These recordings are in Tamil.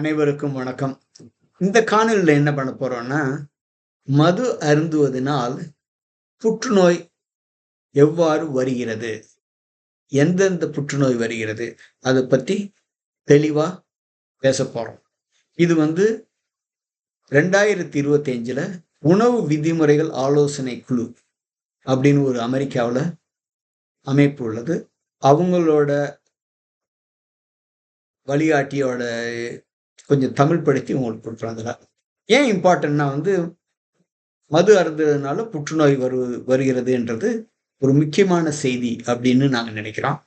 அனைவருக்கும் வணக்கம். இந்த காணொலியில் என்ன பண்ண போறோம்னா மது அருந்துவதனால் புற்றுநோய் எவ்வாறு வருகிறது? எந்தெந்த புற்றுநோய் வருகிறது? அதை பற்றி தெளிவாக பேச போகிறோம் இது வந்து ரெண்டாயிரத்தி இருபத்தஞ்சில் உணவு விதிமுறைகள் ஆலோசனை குழு அப்படின்னு ஒரு அமெரிக்காவில் அமைப்பு உள்ளது. அவங்களோட வழிகாட்டியோட கொஞ்சம் தமிழ் படுத்தி உங்களுக்கு கொடுக்குறாங்க ஏன் இம்பார்ட்டன்னா வந்து மது அருந்ததுனால புற்றுநோய் வரு வருகிறதுன்றது ஒரு முக்கியமான செய்தி அப்படின்னு நாங்கள் நினைக்கிறோம்.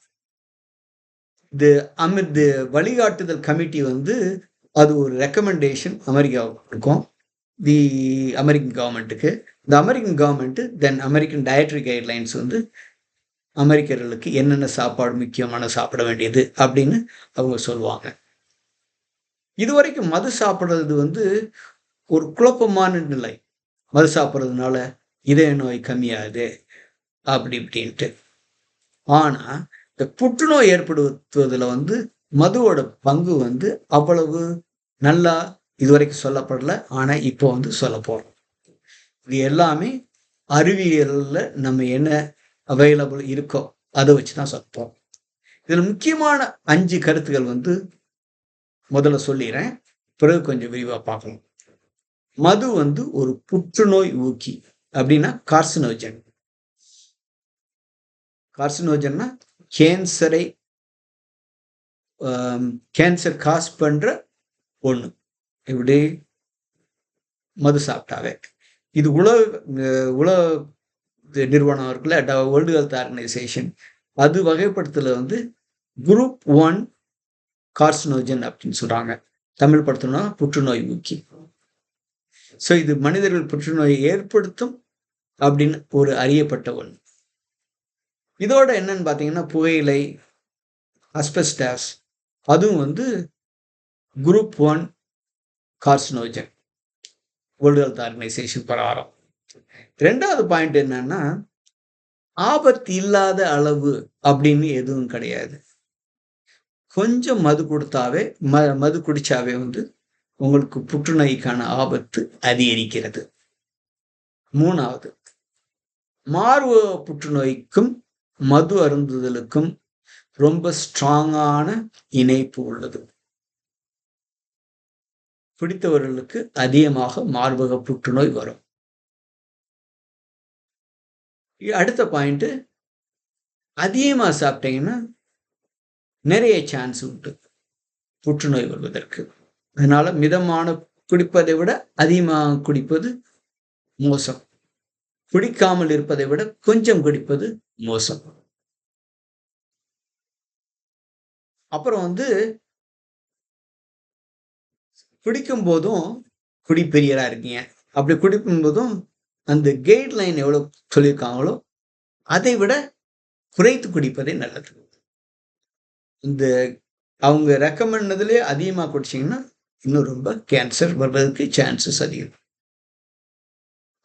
இது அமி வழிகாட்டுதல் கமிட்டி வந்து அது ஒரு ரெக்கமெண்டேஷன் அமெரிக்காவுக்கு இருக்கும் தி அமெரிக்கன் கவர்மெண்ட்டுக்கு இந்த American government then American dietary guidelines வந்து அமெரிக்கர்களுக்கு என்னென்ன சாப்பாடு முக்கியமான சாப்பிட வேண்டியது அப்படின்னு அவங்க சொல்லுவாங்க. இதுவரைக்கும் மது சாப்பிட்றது வந்து ஒரு குழப்பமான நிலை. மது சாப்பிட்றதுனால இதய நோய் கம்மியாகுது அப்படி இப்படின்ட்டு. ஆனால் இந்த புற்றுநோய் ஏற்படுத்துவதில் வந்து மதுவோட பங்கு வந்து அவ்வளவு நல்லா இதுவரைக்கும் சொல்லப்படல. ஆனால் இப்போ வந்து சொல்ல போகிறோம் இது எல்லாமே அறிவியலில் நம்ம என்ன அவைலபிள் இருக்கோ அதை வச்சு தான் சொல்ல போகிறோம் இதில் முக்கியமான அஞ்சு கருத்துக்கள் வந்து முதல்ல சொல்லிடுறேன் பிறகு கொஞ்சம் விரிவாக பார்க்கலாம். மது வந்து ஒரு புற்றுநோய் ஊக்கி அப்படின்னா கார்சினோஜன் கார்சினோஜன்னா கேன்சரை கேன்சர் காஸ் பண்ற ஒன்று இப்படி மது சாப்பிட்டாவே. இது உலக உலக நிறுவனம் இருக்குல்ல வேர்ல்டு ஹெல்த் ஆர்கனைசேஷன் அது வகைப்படுத்தல வந்து குரூப் ஒன் கார்சினோஜன் அப்படின்னு சொல்றாங்க. தமிழ் படுத்தணும்னா புற்றுநோய் ஊக்கி. ஸோ இது மனிதர்கள் புற்றுநோயை ஏற்படுத்தும் அப்படின்னு ஒரு அறியப்பட்ட ஒன்று. இதோட என்னன்னு பார்த்தீங்கன்னா புகையிலை அஸ்பெஸ்டாஸ் அதுவும் வந்து group one carcinogen world health organisation பிரகாரம். ரெண்டாவது பாயிண்ட் என்னன்னா ஆபத்து இல்லாத அளவு அப்படின்னு எதுவும் கிடையாது. கொஞ்சம் மது கொடுத்தாவே ம மது குடிச்சாவே வந்து உங்களுக்கு புற்றுநோய்க்கான ஆபத்து அதிகரிக்கிறது. மூணாவது மார்பு புற்றுநோய்க்கும் மது அருந்துதலுக்கும் ரொம்ப ஸ்ட்ராங்கான இணைப்பு உள்ளது. பிடித்தவர்களுக்கு அதிகமாக மார்பக புற்றுநோய் வரும். அடுத்த பாயிண்ட் அதிகமாக சாப்பிட்டீங்கன்னா நிறைய சான்ஸ் உண்டு புற்றுநோய் வருவதற்கு. அதனால மிதமான குடிப்பதை விட அதிகமாக குடிப்பது மோசம். குடிக்காமல் இருப்பதை விட கொஞ்சம் குடிப்பது மோசம். அப்புறம் வந்து குடிக்கும் போதும் குடிப்பெரியராக இருக்கீங்க. அப்படி குடிக்கும் போதும் அந்த கைட்லைன் எவ்வளோ சொல்லியிருக்காங்களோ அதை விட குறைத்து குடிப்பதே நல்லது. இந்த அவங்க ரெக்கமெண்ட்னதுலேயே அதிகமாக குடிச்சிங்கன்னா இன்னும் ரொம்ப கேன்சர் வர்றதுக்கு சான்சஸ் அதிகம்.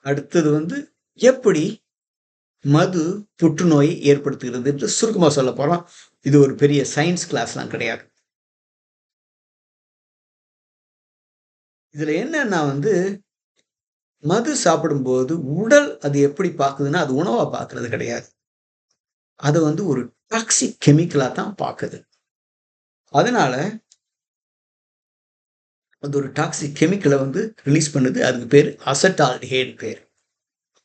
அடுத்தது வந்து எப்படி மது புற்றுநோயை ஏற்படுத்துகிறது என்று சுருக்கமாக சொல்ல போகிறோம் இது ஒரு பெரிய சயின்ஸ் கிளாஸ்லாம் கிடையாது. இதில் என்னன்னா வந்து மது சாப்பிடும்போது உடல் அது எப்படி பார்க்குதுன்னா அது உணவாக பார்க்கறது கிடையாது. அதை வந்து ஒரு டாக்ஸிக் கெமிக்கலாக தான் பார்க்குது. அதனால அது ஒரு டாக்ஸிக் கெமிக்கலை வந்து ரிலீஸ் பண்ணுது. அதுக்கு பேர் அசட்டால்டிஹேட் பேர்.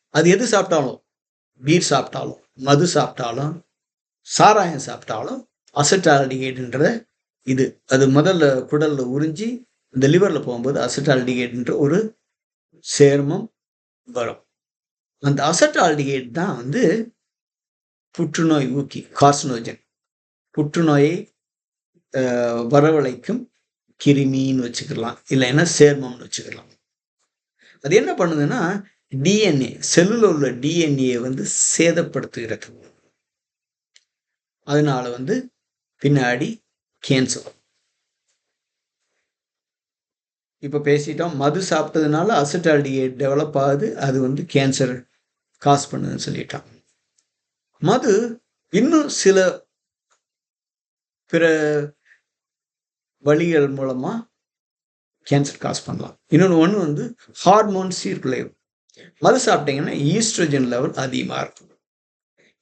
அது எது சாப்பிட்டாலும்? பீர் சாப்பிட்டாலும் மது சாப்பிட்டாலும் சாராயம் சாப்பிட்டாலும் அசட்டால்டிஹேட்ன்ற இது. அது முதல்ல குடலில் உறிஞ்சி இந்த லிவரில் போகும்போது அசட்டால்டிஹேட்ன்ற ஒரு சேர்மம் வரும். அந்த அசட்டால்டிஹேட் தான் வந்து புற்றுநோய் ஊக்கி கார்சினோஜன் புற்றுநோயை வரவழைக்கும் கிருமின்னு வச்சுக்கலாம். இல்லைன்னா சேர்மம்னு வச்சுக்கலாம். அது என்ன பண்ணுதுன்னா டிஎன்ஏ செல்லுல உள்ள டிஎன்ஏ வந்து சேதப்படுத்துகிறது. அதனால வந்து பின்னாடி கேன்சர் இப்போ பேசிட்டோம் மது சாப்பிட்டதுனால அசட்டால்டிகேட் டெவலப் ஆகுது அது வந்து கேன்சர் காஸ் பண்ணுதுன்னு சொல்லிட்டான். மது இன்னும் சில பிற வழிகள் மூலமாக கேன்சர் காஸ் பண்ணலாம். இன்னொன்று ஒன்று வந்து ஹார்மோன் சீர்குலைவு மது சாப்பிட்டீங்கன்னா ஈஸ்ட்ரோஜன் லெவல் அதிகமாக இருக்கும்.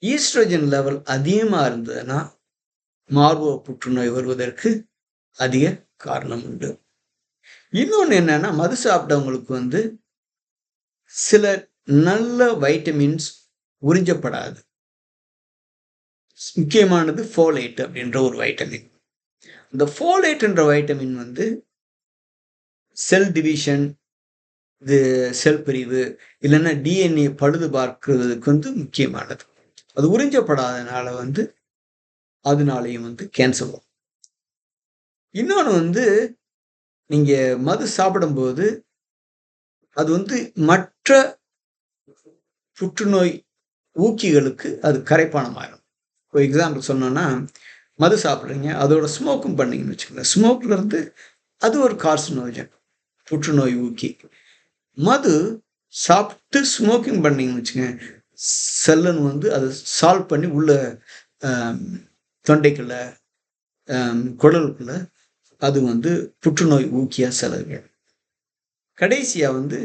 ஈஸ்ட்ரோஜன் லெவல் அதிகமாக இருந்ததுன்னா மார்பக புற்றுநோய் வருவதற்கு அதிக காரணம் உண்டு. இன்னொன்று என்னன்னா மது சாப்பிட்டவங்களுக்கு வந்து சில நல்ல வைட்டமின்ஸ் உறிஞ்சப்படாது. முக்கியமானது ஃபோலைட் அப்படின்ற ஒரு வைட்டமின் இந்த ஃபோலேட் என்ற வைட்டமின் வந்து செல் டிவிஷன் இது செல் பிரிவு இல்லைன்னா டிஎன்ஏ பழுது பார்க்கிறதுக்கு வந்து முக்கியமானது. அது உறிஞ்சப்படாதனால வந்து அதனாலையும் வந்து கேன்சர் வரும். இன்னொன்று வந்து நீங்கள் மது சாப்பிடும்போது அது வந்து மற்ற புற்றுநோய் ஊக்கிகளுக்கு அது கரைப்பானமாயிடும் இப்போ எக்ஸாம்பிள் சொன்னோன்னா மது சாப்பிட்றீங்க அதோட ஸ்மோக்கும் பண்ணீங்கன்னு வச்சுக்கோங்க. ஸ்மோக்ல இருந்து அது ஒரு கார்சினோஜன் புற்றுநோய் ஊக்கி. மது சாப்பிட்டு ஸ்மோக்கிங் பண்ணீங்கன்னு வச்சுக்கோங்க செல்லன் வந்து அதை சால்வ் பண்ணி உள்ள தொண்டைக்குள்ள குடலுக்குள்ள அது வந்து புற்றுநோய் ஊக்கியாக செலவு கடைசியாக வந்து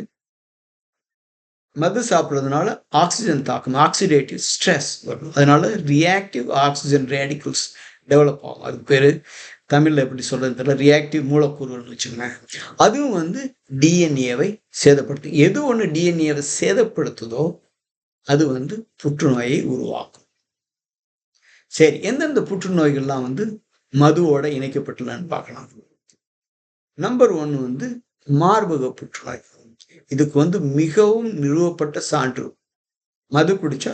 மது சாப்பிட்றதுனால ஆக்சிஜன் தாக்கம் ஆக்சிடேட்டிவ் ஸ்ட்ரெஸ் வரும். அதனால ரியாக்டிவ் ஆக்சிஜன் ரேடிக்கல்ஸ் டெவலப் ஆகும். அதுக்கு பேர் தமிழில் எப்படி சொல்கிறது தெரியல. ரியாக்டிவ் மூலக்கூறுகள்னு வச்சுக்கோங்க அதுவும் வந்து டிஎன்ஏவை சேதப்படுத்தும் எது ஒன்று டிஎன்ஏவை சேதப்படுத்துதோ அது வந்து புற்றுநோயை உருவாக்கும். சரி எந்தெந்த புற்றுநோய்கள்லாம் வந்து மதுவோட இணைக்கப்பட்டுள்ளன்னு பார்க்கலாம். நம்பர் ஒன் வந்து மார்பக புற்றுநோய். இதுக்கு வந்து மிகவும் நிறுவப்பட்ட சான்று. மது குடிச்சா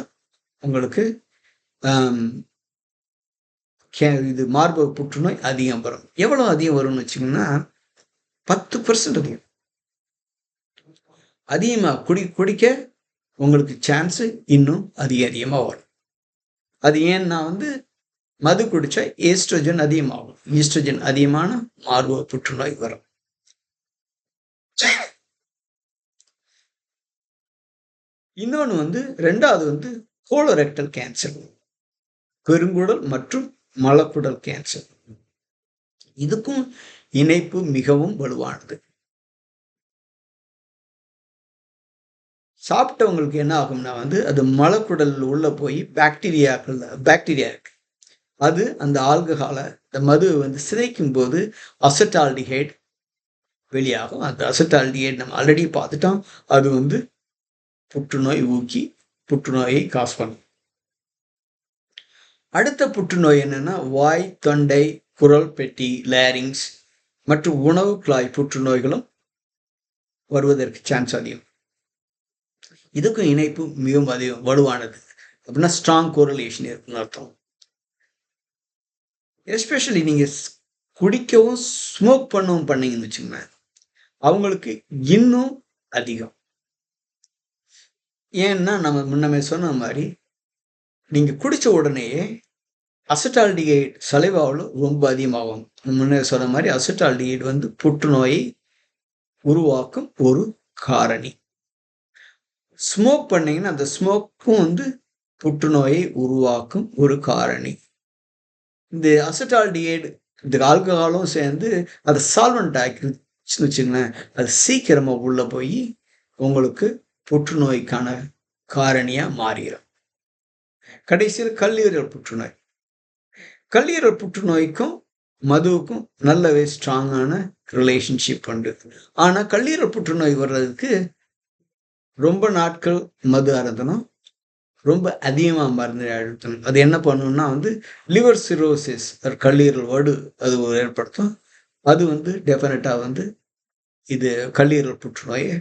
உங்களுக்கு கே இது மார்பக புற்றுநோய் அதிகம் வரும். எவ்வளோ அதிகம் வரும்னு வச்சிங்கன்னா பத்து பர்சன்ட் அதிகம். அதிகமாக குடி குடிக்க உங்களுக்கு சான்ஸு இன்னும் அதிக அதிகமாக வரும். அது ஏன்னா வந்து மது குடிச்சா ஈஸ்ட்ரோஜன் அதிகமாகும். ஈஸ்ட்ரோஜன் அதிகமான மார்பக புற்றுநோய் வரும். இன்னொன்று வந்து ரெண்டாவது வந்து கோலோரெக்டல் கேன்சர் பெருங்குடல் மற்றும் மலக்குடல் கேன்சர் இதுக்கும் இணைப்பு மிகவும் வலுவானது. சாப்பிட்டவங்களுக்கு என்ன ஆகும்னா வந்து அது மலக்குடல் உள்ளே போய் பாக்டீரியாக்கள் பாக்டீரியா இருக்கு. அது அந்த ஆல்கஹாலை இந்த மதுவை வந்து சிதைக்கும் போது அசட்டால்டிஹைட் வெளியாகும். அந்த அசட்டால்டிஹைட் நம்ம ஆல்ரெடி பார்த்துட்டோம். அது வந்து புற்றுநோய் ஊக்கி புற்றுநோயை காசு பண்ணும். அடுத்த புற்றுநோய் என்னன்னா வாய் தொண்டை குரல் பெட்டி லேரிங்ஸ் மற்றும் உணவு குழாய் புற்றுநோய்களும் வருவதற்கு சான்ஸ் அதிகம். இதுக்கும் இணைப்பு மிகவும் அதிகம் வலுவானது. அப்படின்னா ஸ்ட்ராங் கோரலேஷன் இருக்குன்னு அர்த்தம். எஸ்பெஷலி நீங்கள் குடிக்கவும் ஸ்மோக் பண்ணவும் பண்ணீங்கன்னு வச்சுக்கோங்க அவங்களுக்கு இன்னும் அதிகம். ஏன்னா நம்ம முன்னமே சொன்ன மாதிரி நீங்கள் குடித்த உடனேயே அசட்டால்டிகைட் சலைவாவில் ரொம்ப அதிகமாகும். முன்னே சொன்ன மாதிரி அசட்டால்டிகைட் வந்து புற்றுநோயை உருவாக்கும் ஒரு காரணி. ஸ்மோக் பண்ணிங்கன்னா அந்த ஸ்மோக்கும் வந்து புற்றுநோயை உருவாக்கும் ஒரு காரணி. இந்த அசட்டால்டிகைடு இந்த ஆல்கஹாலும் சேர்ந்து அதை சால்வெண்ட் ஆக்கிருச்சுன்னு வச்சுங்களேன் அது சீக்கிரமாக உள்ளே போய் உங்களுக்கு புற்றுநோய்க்கான காரணியாக மாறிடும் கடைசியில் கல்லீரல் புற்றுநோய். கல்லீரல் புற்றுநோய்க்கும் மதுவுக்கும் நல்லவே ஸ்ட்ராங்கான ரிலேஷன்ஷிப் உண்டு. ஆனால் கல்லீரல் புற்றுநோய் வர்றதுக்கு ரொம்ப நாட்கள் மது அருந்தணும். ரொம்ப அதிகமாக மருந்து அழுத்தணும். அது என்ன பண்ணணும்னா வந்து லிவர் சிரோசிஸ் கல்லீரல் வடு அது ஏற்படுத்தும். அது வந்து டெஃபினட்டாக வந்து இது கல்லீரல் புற்றுநோயை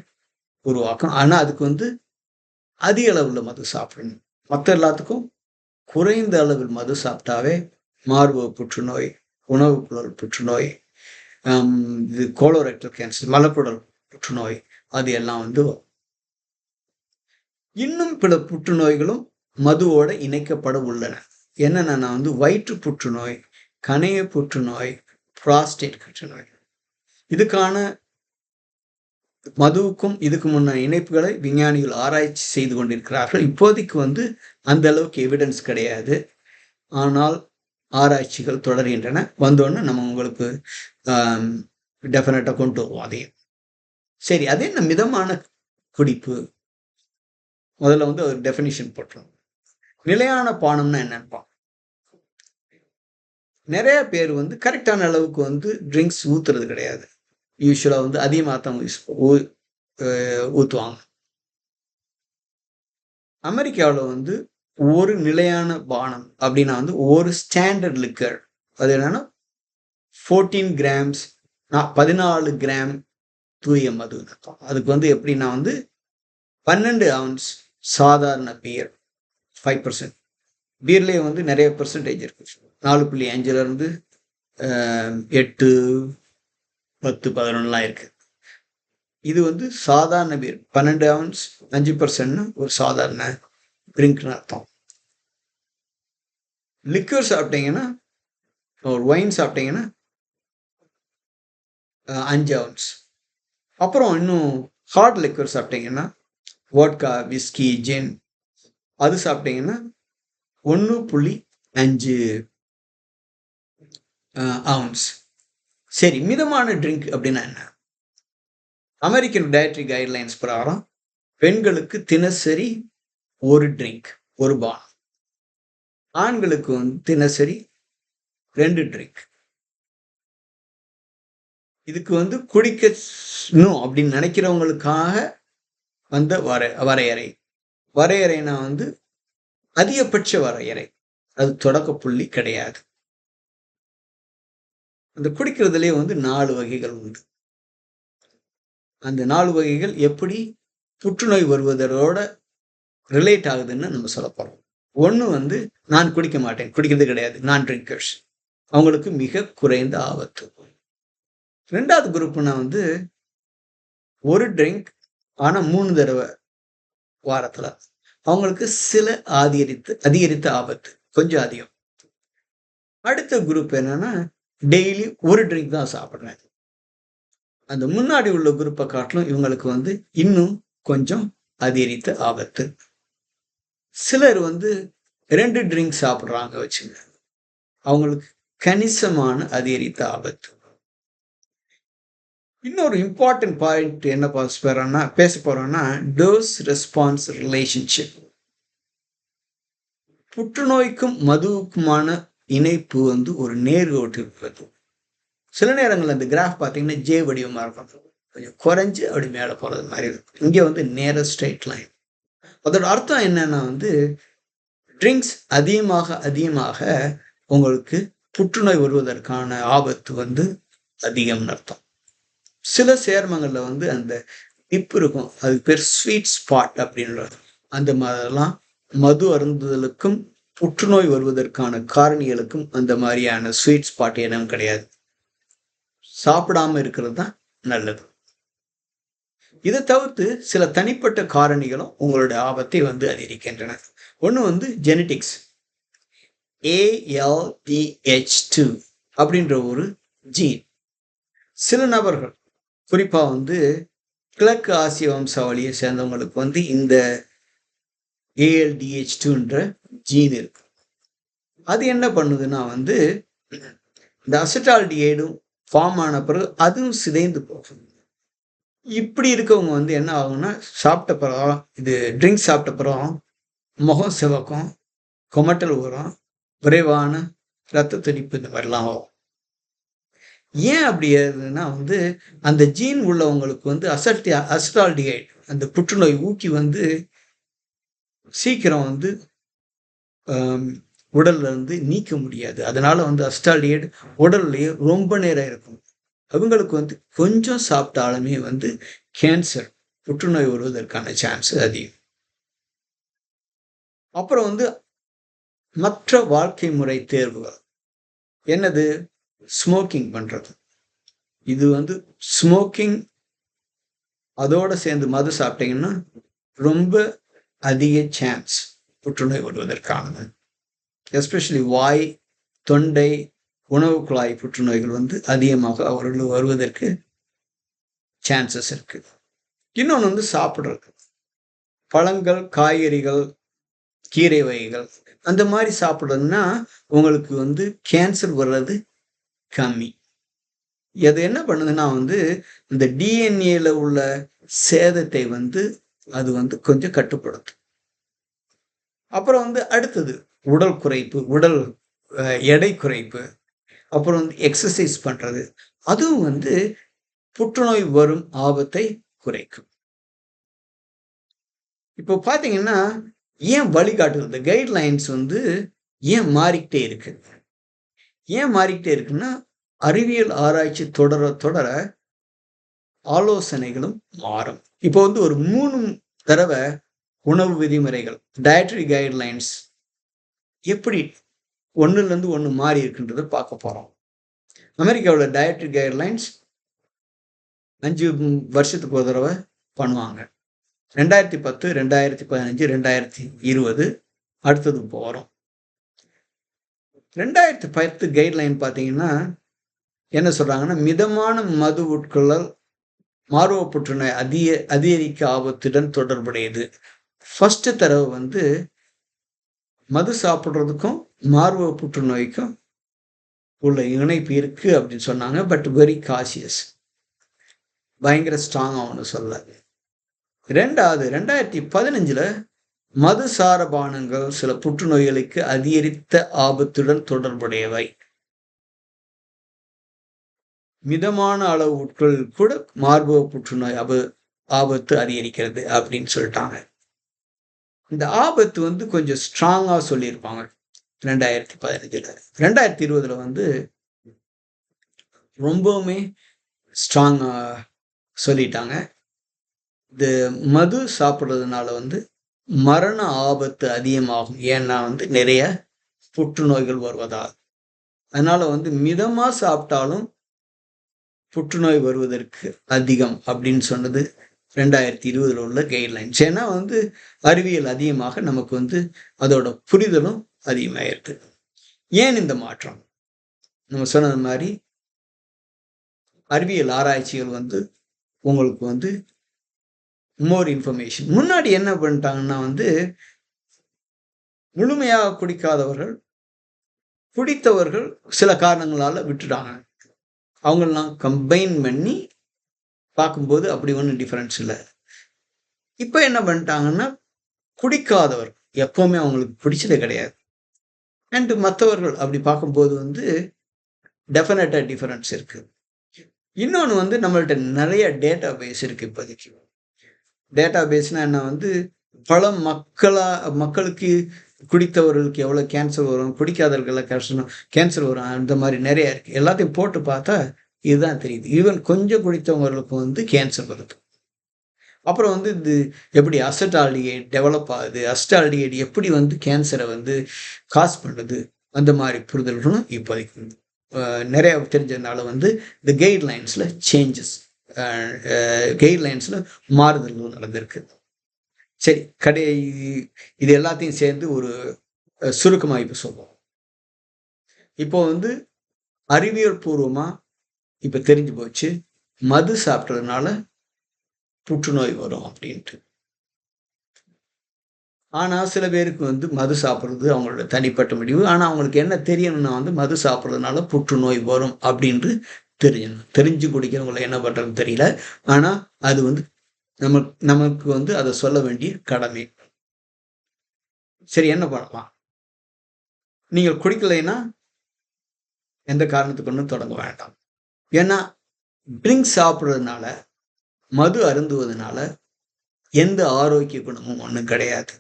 உருவாக்கும். ஆனால் அதுக்கு வந்து அதிக அளவில் மது சாப்பிடணும். மற்ற எல்லாத்துக்கும் குறைந்த அளவில் மது சாப்பிட்டாவே மார்பு புற்றுநோய் உணவு குழல் புற்றுநோய் இது கோலோரெக்டல் கேன்சர் மலக்குடல் புற்றுநோய் அது எல்லாம் வந்து இன்னும் பிற புற்றுநோய்களும் மதுவோட இணைக்கப்பட உள்ளன. என்னென்னா வந்து வயிற்று புற்றுநோய் கணைய புற்றுநோய் புராஸ்டேட் புற்றுநோய். இதுக்கான மதுவுக்கும் இதுக்கும் முன்ன இணைப்புகளை விஞ்ஞானிகள் ஆராய்ச்சி செய்து கொண்டிருக்கிறார்கள். இப்போதைக்கு வந்து அந்த அளவுக்கு எவிடன்ஸ் கிடையாது. ஆனால் ஆராய்ச்சிகள் தொடர்கின்றன. வந்தோடனே நம்ம உங்களுக்கு டெஃபினட்டாக கொண்டு வருவோம் அதையும் சரி அது என்ன மிதமான குடிப்பு? முதல்ல வந்து ஒரு டெஃபினிஷன் போட்டுருவோம். நிலையான பானம்னா என்னன்னு நிறைய பேர் வந்து கரெக்டான அளவுக்கு வந்து ட்ரிங்க்ஸ் ஊத்துறது கிடையாது. யூஸ்வலாக வந்து அதிகமாக தான் ஊற்றுவாங்க அமெரிக்காவில் வந்து ஒரு நிலையான பானம் அப்படின்னா வந்து ஒரு ஸ்டாண்டர்ட் லிக்கர் அது என்னன்னா ஃபோர்டீன் கிராம்ஸ் நான் பதினாலு கிராம் தூய மது அதுக்கு வந்து எப்படின்னா வந்து பன்னெண்டு அவுன்ஸ் சாதாரண பியர் ஃபைவ் பர்சன்ட் பீர்லேயே வந்து நிறைய பர்சன்டேஜ் இருக்கு. நாலு புள்ளி அஞ்சுலேருந்து எட்டு பத்து பதினொன்றுலாம் இருக்கு. இது வந்து சாதாரண பீர் பன்னெண்டு அவுன்ஸ் அஞ்சு பர்சன்ட்னு ஒரு சாதாரண ட்ரிங்க்னு அர்த்தம். லிக்யூர் சாப்பிட்டீங்கன்னா ஒரு ஒயின் சாப்பிட்டீங்கன்னா அஞ்சு அவுன்ஸ் அப்புறம் இன்னும் ஹார்ட் லிக்யூர் சாப்பிட்டீங்கன்னா வோட்கா விஸ்கி ஜின் அது சாப்பிட்டீங்கன்னா ஒன்று புள்ளி அஞ்சு அவுன்ஸ் சரி மிதமான ட்ரிங்க் அப்படின்னா என்ன? அமெரிக்கன் டயட்ரி கைட்லைன்ஸ் பிரகாரம் பெண்களுக்கு தினசரி ஒரு ட்ரிங்க் ஒரு பானம் ஆண்களுக்கு வந்து தினசரி ரெண்டு ட்ரிங்க் இதுக்கு வந்து குடிக்கணும் அப்படின்னு நினைக்கிறவங்களுக்காக வந்த வர வரையறை. வரையறைனா வந்து அதிகபட்ச வரையறை. அது தொடக்க புள்ளி கிடையாது. அந்த குடிக்கிறதுலேயே வந்து நாலு வகைகள் உண்டு. அந்த நாலு வகைகள் எப்படி புற்றுநோய் வருவதோட ரிலேட் ஆகுதுன்னு நம்ம சொல்ல போகிறோம் ஒன்று வந்து நான் குடிக்க மாட்டேன் குடிக்கிறது கிடையாது நான் ட்ரிங்கர்ஸ் அவங்களுக்கு மிக குறைந்த ஆபத்து. ரெண்டாவது குரூப்னா வந்து ஒரு ட்ரிங்க் ஆனால் மூணு தடவை வாரத்தில். அவங்களுக்கு சில அதிகரித்து அதிகரித்த ஆபத்து கொஞ்சம் அதிகம். அடுத்த குரூப் என்னன்னா டெய்லி ஒரு ட்ரிங்க் தான் சாப்பிட்றேன். அந்த முன்னாடி உள்ள குரூப்பை காட்டிலும் இவங்களுக்கு வந்து இன்னும் கொஞ்சம் அதிகரித்த ஆபத்து. சிலர் வந்து ரெண்டு ட்ரிங்க் சாப்பிட்றாங்க வச்சுங்க. அவங்களுக்கு கணிசமான அதிகரித்த ஆபத்து. இன்னொரு இம்பார்ட்டன்ட் பாயிண்ட் என்ன போறோம்னா பேச போறோம்னா டோஸ் ரெஸ்பான்ஸ் ரிலேஷன்ஷிப் புற்றுநோய்க்கும் மதுவுக்குமான இணைப்பு வந்து ஒரு நேர்கோட்டு இருக்கிறது. சில நேரங்கள் அந்த கிராஃப் பார்த்தீங்கன்னா ஜே வடிவமாக இருக்கும். கொஞ்சம் குறைஞ்சு அப்படி மேலே போகிறது மாதிரி இருக்கும். இங்கே வந்து நேர ஸ்ட்ரைட் லைன் அதோட அர்த்தம் என்னன்னா வந்து ட்ரிங்க்ஸ் அதிகமாக அதிகமாக உங்களுக்கு புற்றுநோய் வருவதற்கான ஆபத்து வந்து அதிகம்னு அர்த்தம். சில சேர்மங்களில் வந்து அந்த டிப் இருக்கும். அது பேர் ஸ்வீட் ஸ்பாட் அப்படின்றது அந்த மாதிரிலாம் மது அருந்துதலுக்கும் புற்றுநோய் வருவதற்கான காரணிகளுக்கும் அந்த மாதிரியான ஸ்வீட் ஸ்பாட் இனம் கிடையாது. சாப்பிடாம இருக்கிறது தான் நல்லது. இதை தவிர்த்து சில தனிப்பட்ட காரணிகளும் உங்களுடைய ஆபத்தை வந்து அதிகரிக்கின்றன. ஒன்று வந்து ஜெனட்டிக்ஸ் ஏஎல்டிஹெச் டூ அப்படின்ற ஒரு ஜீன் சில நபர்கள் குறிப்பாக வந்து கிழக்கு ஆசிய வம்சாவளியை சேர்ந்தவங்களுக்கு வந்து இந்த ஏஎல்டிஹெச் டூன்ற ஜீன் இருக்கு. அது என்ன பண்ணுதுன்னா வந்து இந்த அசட்டால்டிஹைடும் ஃபார்ம் ஆன பிறகு அதுவும் சிதைந்து போகும். இப்படி இருக்கவங்க வந்து என்ன ஆகும்னா சாப்பிட்ட பிறகு இது ட்ரிங்க்ஸ் சாப்பிட்ட பிறகு முகம் சிவக்கும் கொமட்டல் வரும் விரைவான ரத்த துடிப்பு இந்த மாதிரிலாம் ஆகும். ஏன் அப்படி ஏறுதுன்னா வந்து அந்த ஜீன் உள்ளவங்களுக்கு வந்து அசட்டி அஸ்டால்டிகைட் அந்த புற்றுநோய் ஊக்கி வந்து சீக்கிரம் வந்து உடல்ல இருந்து நீக்க முடியாது. அதனால வந்து அஸ்டாலியேட் உடல்லையே ரொம்ப நேரம் இருக்கும். அவங்களுக்கு வந்து கொஞ்சம் சாப்பிட்டாலுமே வந்து கேன்சர் புற்றுநோய் வருவதற்கான சான்ஸ் அதிகம். அப்புறம் வந்து மற்ற வாழ்க்கை முறை தேர்வுகள். என்னது? ஸ்மோக்கிங் பண்ணுறது இது வந்து ஸ்மோக்கிங் அதோட சேர்ந்து மது சாப்பிட்டீங்கன்னா ரொம்ப அதிக சான்ஸ். புற்றுநோய் வருவதற்கானது எஸ்பெஷலி வாய் தொண்டை உணவு குழாய் புற்றுநோய்கள் வந்து அதிகமாக அவர்கள் வருவதற்கு சான்சஸ் இருக்கு. இன்னொன்று வந்து சாப்பிட்றது. பழங்கள் காய்கறிகள் கீரை வகைகள் அந்த மாதிரி சாப்பிட்றதுன்னா உங்களுக்கு வந்து கேன்சர் வர்றது கம்மி. அது என்ன பண்ணுதுன்னா வந்து இந்த டிஎன்ஏல உள்ள சேதத்தை வந்து அது வந்து கொஞ்சம் கட்டுப்படுத்தும். அப்புறம் வந்து அடுத்தது உடல் குறைப்பு உடல் எடை குறைப்பு அப்புறம் வந்து எக்ஸசைஸ் பண்ணுறது அதுவும் வந்து புற்றுநோய் வரும் ஆபத்தை குறைக்கும். இப்போ பார்த்தீங்கன்னா ஏன் வழிகாட்டுறது இந்த கைட்லைன்ஸ் வந்து ஏன் மாறிக்கிட்டே இருக்கு? ஏன் மாறிக்கிட்டே இருக்குன்னா அறிவியல் ஆராய்ச்சி தொடர தொடர ஆலோசனைகளும் மாறும். இப்போ வந்து ஒரு மூணு தடவை உணவு விதிமுறைகள் டயட்ரி கைட்லைன்ஸ் எப்படி ஒன்றுலேருந்து ஒன்று மாறி இருக்குன்றதை பார்க்க போகிறோம் அமெரிக்காவில் டயட்ரி கைட்லைன்ஸ் அஞ்சு வருஷத்துக்கு ஒரு தடவை பண்ணுவாங்க. ரெண்டாயிரத்தி பத்து ரெண்டாயிரத்தி பதினஞ்சு ரெண்டாயிரத்தி இருபது அடுத்தது போகிறோம் ரெண்டாயிரத்தி பத்து கைட்லைன் பார்த்தீங்கன்னா என்ன சொல்கிறாங்கன்னா மிதமான மது உட்கொள்ளல் மார்பக புற்றுநோய் அதிக அதிகரிக்க ஆபத்துடன் தொடர்புடையது. ஃபஸ்ட்டு தடவை வந்து மது சாப்பிட்றதுக்கும் மார்பக புற்றுநோய்க்கும் உள்ள இணைப்பு இருக்குது அப்படின்னு சொன்னாங்க பட் வெரி காசியஸ் பயங்கர ஸ்ட்ராங்காக ஒன்று சொல்ல ரெண்டாவது ரெண்டாயிரத்தி பதினஞ்சில் மது சாரபானங்கள் சில புற்றுநோய்களுக்கு அதிகரித்த ஆபத்துடன் தொடர்புடையவை. மிதமான அளவு உட்கள் கூட மார்பக புற்றுநோய் ஆப ஆபத்து அதிகரிக்கிறது அப்படின்னு சொல்லிட்டாங்க. இந்த ஆபத்து வந்து கொஞ்சம் ஸ்ட்ராங்காக சொல்லியிருப்பாங்க. ரெண்டாயிரத்தி பதினஞ்சில். ரெண்டாயிரத்தி இருபதில் வந்து ரொம்பவுமே ஸ்ட்ராங்காக சொல்லிட்டாங்க. இந்த மது சாப்பிட்றதுனால வந்து மரண ஆபத்து அதிகமாகும். ஏன்னா வந்து நிறைய புற்றுநோய்கள் வருவதால். அதனால் வந்து மிதமாக சாப்பிட்டாலும் புற்றுநோய் வருவதற்கு அதிகம் அப்படின்னு சொன்னது ரெண்டாயிரத்தி இருபதுல உள்ள கைட்லைன்ஸ் ஏன்னா வந்து அறிவியல் அதிகமாக நமக்கு வந்து அதோட புரிதலும் அதிகமாயிருக்கு. ஏன் இந்த மாற்றம்? நம்ம சொன்னது மாதிரி அறிவியல் ஆராய்ச்சிகள் வந்து உங்களுக்கு வந்து மோர் இன்ஃபர்மேஷன் முன்னாடி என்ன பண்ணிட்டாங்கன்னா வந்து முழுமையாக குடிக்காதவர்கள் குடித்தவர்கள் சில காரணங்களால விட்டுட்டாங்க. அவங்களெலாம் கம்பைன் பண்ணி பார்க்கும்போது அப்படி ஒன்றும் டிஃப்ரென்ஸ் இல்லை. இப்போ என்ன பண்ணிட்டாங்கன்னா குடிக்காதவர் எப்போவுமே அவங்களுக்கு பிடிச்சதே கிடையாது. அண்டு மற்றவர்கள் அப்படி பார்க்கும்போது வந்து டெஃபினட்டாக டிஃபரன்ஸ் இருக்குது இன்னொன்று வந்து நம்மள்ட்ட நிறைய டேட்டா பேஸ் இருக்குது இப்போதைக்கு. டேட்டா பேஸ்னால் என்ன வந்து பல மக்களாக மக்களுக்கு குடித்தவர்களுக்கு எவ்வளோ கேன்சர் வரும் குடிக்காதவர்கள் கஷ்டம் கேன்சர் வரும் அந்த மாதிரி நிறைய இருக்குது எல்லாத்தையும் போட்டு பார்த்தா இதுதான் தெரியுது. ஈவன் கொஞ்சம் குடித்தவங்களுக்கு வந்து கேன்சர் வருது. அப்புறம் வந்து இது எப்படி அசட்டால்டிகேட் டெவலப் ஆகுது அஸ்டால்டிகேட் எப்படி வந்து கேன்சரை வந்து காஸ் பண்ணுது அந்த மாதிரி புரிதல்களும் இப்போதைக்கு வந்து, நிறைய தெரிஞ்சதுனால வந்து இந்த கைட்லைன்ஸில் சேஞ்சஸ் கைட்லைன்ஸில் மாறுதல்கள் நடந்திருக்கு. சரி கடை இது எல்லாத்தையும் சேர்ந்து ஒரு அஹ், இப்போ சொல்லுவோம் இப்போ வந்து அறிவியல் பூர்வமாக இப்போ தெரிஞ்சு போச்சு மது சாப்பிட்றதுனால புற்றுநோய் வரும் அப்படின்ட்டு. ஆனால் சில பேருக்கு வந்து மது சாப்பிட்றது அவங்களோட தனிப்பட்ட முடிவு. ஆனால் அவங்களுக்கு என்ன தெரியணும்னா வந்து மது சாப்பிட்றதுனால புற்றுநோய் வரும் அப்படின்ட்டு தெரியணும் தெரிஞ்சு குடிக்கிறவங்களை என்ன பண்ணுறதுன்னு தெரியல. ஆனால் அது வந்து நம்ம நமக்கு வந்து அதை சொல்ல வேண்டிய கடமை. சரி என்ன பண்ணலாம்? நீங்கள் குடிக்கலைன்னா எந்த காரணத்துக்கு ஒன்றும் தொடங்க வேண்டாம். ஏன்னா ட்ரிங்க் சாப்பிட்றதுனால மது அருந்துவதனால எந்த ஆரோக்கிய குணமும் ஒன்றும் கிடையாது.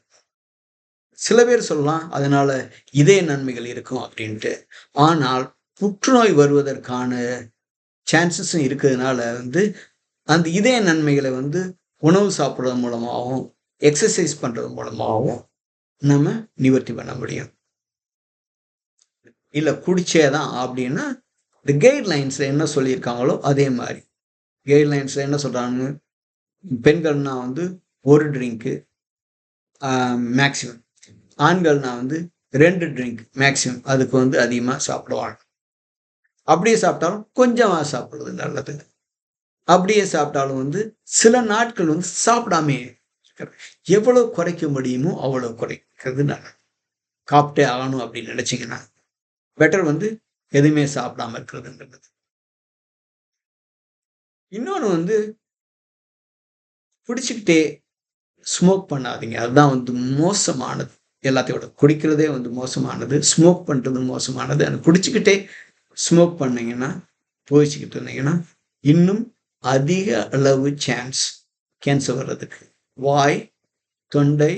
சில பேர் சொல்லலாம் அதனால இதய நன்மைகள் இருக்கும் அப்படின்ட்டு. ஆனால் புற்றுநோய் வருவதற்கான சான்சஸும் இருக்கிறதுனால வந்து அந்த இதய நன்மைகளை வந்து உணவு சாப்பிட்றது மூலமாகவும் எக்ஸசைஸ் பண்ணுறது மூலமாகவும் நம்ம நிவர்த்தி பண்ண முடியும். இல்லை குடிச்சேதான் அப்படின்னா இந்த கைட்லைன்ஸில் என்ன சொல்லியிருக்காங்களோ அதே மாதிரி. கைட்லைன்ஸில் என்ன சொல்கிறாங்க பெண்கள்னா வந்து ஒரு ட்ரிங்க்கு மேக்ஸிமம் ஆண்கள்னா வந்து ரெண்டு ட்ரிங்க் மேக்ஸிமம் அதுக்கு வந்து அதிகமாக சாப்பிடுவாங்க. அப்படியே சாப்பிட்டாலும் கொஞ்சமாக சாப்பிடுறது நல்லது. அப்படியே சாப்பிட்டாலும் வந்து சில நாட்கள் வந்து சாப்பிடாமே எவ்வளோ எவ்வளவு குறைக்க முடியுமோ அவ்வளோ குறைக்கிறது நல்லது. சாப்பிட்டே ஆகணும் அப்படின்னு நினச்சிங்கன்னா பெட்டர் வந்து எதுவுமே சாப்பிடாம இருக்கிறதுன்றது இன்னொன்று வந்து பிடிச்சிக்கிட்டே ஸ்மோக் பண்ணாதீங்க. அதுதான் வந்து மோசமானது. எல்லாத்தையும் விட குடிக்கிறதே வந்து மோசமானது. ஸ்மோக் பண்ணுறது மோசமானது. அது குடிச்சுக்கிட்டே ஸ்மோக் பண்ணிங்கன்னா புகைச்சுக்கிட்டு இருந்தீங்கன்னா, இன்னும் அதிக அளவு சான்ஸ் கேன்சர் வர்றதுக்கு. வாய், தொண்டை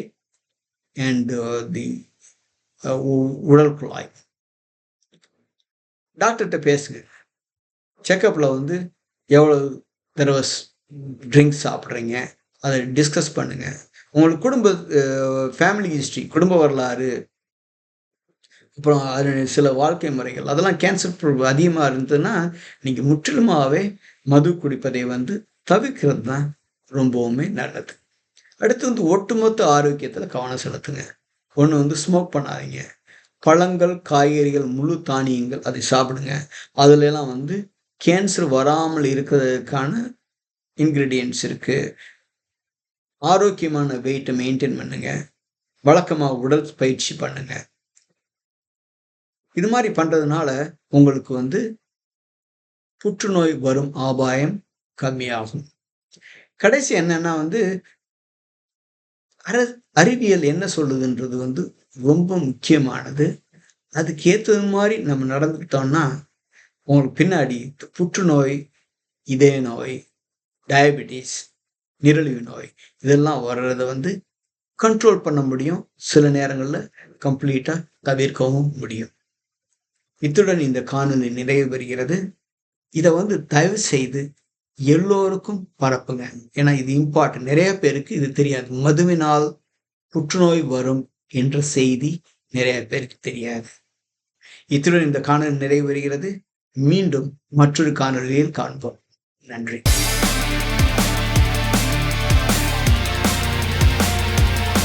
அண்ட் தி uh, uh, உ உடல் குழாய். டாக்டர்கிட்ட பேசுங்க. செக்கப்பில் வந்து எவ்வளோ தடவை ட்ரிங்க்ஸ் சாப்பிட்றீங்க அதை டிஸ்கஸ் பண்ணுங்கள் உங்களுக்கு குடும்ப ஃபேமிலி ஹிஸ்ட்ரி குடும்ப வரலாறு அப்புறம் அது சில வாழ்க்கை முறைகள், அதெல்லாம் கேன்சர் ப்ரூவ் அதிகமாக இருந்ததுன்னா, நீங்கள் முற்றிலுமாகவே மது குடிப்பதை வந்து தவிர்க்கிறது தான் ரொம்பவுமே நல்லது. அடுத்து வந்து ஒட்டுமொத்த ஆரோக்கியத்தில் கவனம் செலுத்துங்க. ஒன்று வந்து ஸ்மோக் பண்ணாதீங்க. பழங்கள், காய்கறிகள், முழு தானியங்கள் அதை சாப்பிடுங்க. அதுலலாம் வந்து கேன்சர் வராமல் இருக்கிறதுக்கான இன்கிரீடியன்ட்ஸ் இருக்குது ஆரோக்கியமான வெயிட்டை மெயின்டெயின் பண்ணுங்க. வழக்கமா உடற்பயிற்சி பண்ணுங்க. இது மாதிரி பண்ணுறதுனால உங்களுக்கு வந்து புற்றுநோய் வரும் ஆபாயம் கம்மியாகும். கடைசி என்னன்னா வந்து அற அறிவியல் என்ன சொல்லுதுன்றது வந்து ரொம்ப முக்கியமானது. அதுக்கு ஏற்றது மாதிரி நம்ம நடந்துக்கிட்டோம்னா, உங்களுக்கு பின்னாடி புற்றுநோய், இதய நோய், டயபெட்டிஸ், நிரழிவு நோய் இதெல்லாம் வர்றத வந்து கண்ட்ரோல் பண்ண முடியும். சில நேரங்களில் கம்ப்ளீட்டாக தவிர்க்கவும் முடியும். இத்துடன் இந்த காணொலி நிறைவு பெறுகிறது. இதை வந்து தயவு செய்து எல்லோருக்கும் பரப்புங்க. ஏன்னா இது இம்பார்ட்டன்ட். நிறைய பேருக்கு இது தெரியாது. மதுவினால் புற்றுநோய் வரும் என்ற செய்தி நிறைய பேருக்கு தெரியாது. இத்துடன் இந்த காணொளி நிறைவு வருகிறது மீண்டும் மற்றொரு காணொளியில் காண்போம். நன்றி.